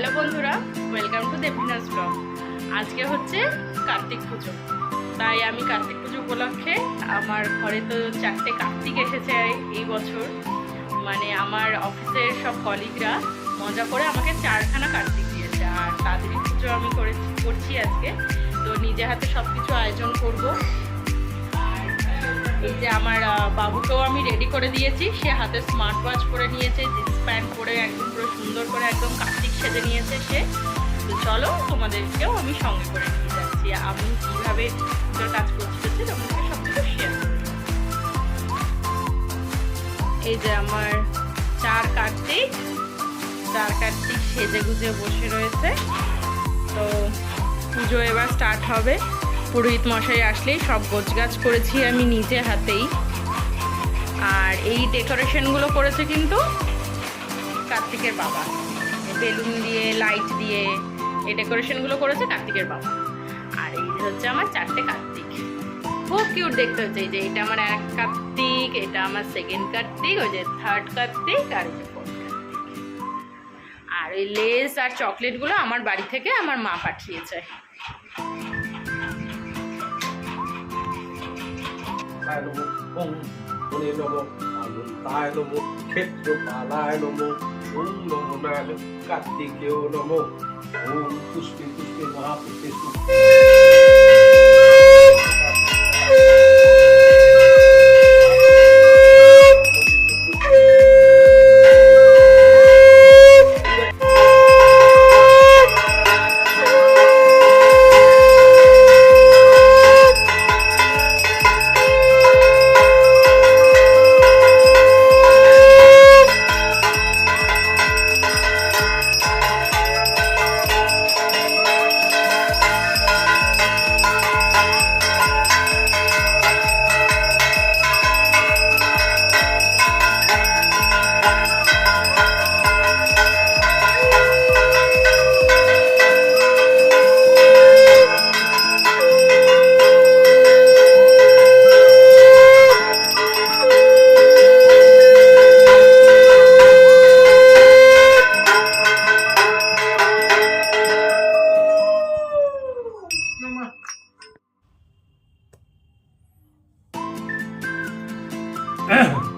Hello বন্ধুরা welcome to দেবিনাস blog আজকে হচ্ছে কার্তিক পুজো। তাই আমি কার্তিক পুজো উপলক্ষে আমার ঘরে তো চারটে কার্তিক এসেছে এই বছর। মানে আমার অফিসের সব কলিগরা মজা করে আমাকে চারখানা কার্তিক দিয়েছে। আর তাদেরই পুজো আমি করেছি করছি আজকে। তো নিজে হাতে সব কিছু আয়োজন করব। এই যে আমার বাবুকেও আমি রেডি করে দিয়েছি। সে হাতে স্মার্ট ওয়াচ পরে নিয়েছে, জিন্স প্যান্ট পরে একদম পুরো সুন্দর করে একদম কার্তিক সেজে নিয়েছে সে। তো চলো তোমাদেরকেও আমি সঙ্গে করে নিয়ে যাচ্ছি। আমি কীভাবে কাজ করছি হচ্ছে তোমাদেরকে সব কিছু শেয়ার এই যে আমার চার কার্তিক। চার কার্তিক সেজে গুজে বসে রয়েছে। তো পুজো এবার স্টার্ট হবে। পুরোহিত মশাই আসলেই সব গোছগাছ করেছি আমি নিজে হাতেই। আর এই ডেকোরেশনগুলো করেছে কিন্তু কার্তিকের বাবা। বেলুন দিয়ে লাইট দিয়ে, এই ডেকোরেশনগুলো করেছে কার্তিকের বাবা। আর এই হচ্ছে আমার চারটে কার্তিক। খুব কিউট দেখতে হচ্ছে এই যে, এটা আমার এক কার্তিক, এটা আমার সেকেন্ড কার্তিক, ওই যে থার্ড কার্তিক, আর এই আর ওই লেস আর চকলেটগুলো আমার বাড়ি থেকে আমার মা পাঠিয়েছে। ক্ষেত্র পালায় ওম নমো নারায়ণ কার্তিকেয় নমো ওম পুষ্পে পুষ্পে মহাপুষ্পে 嗯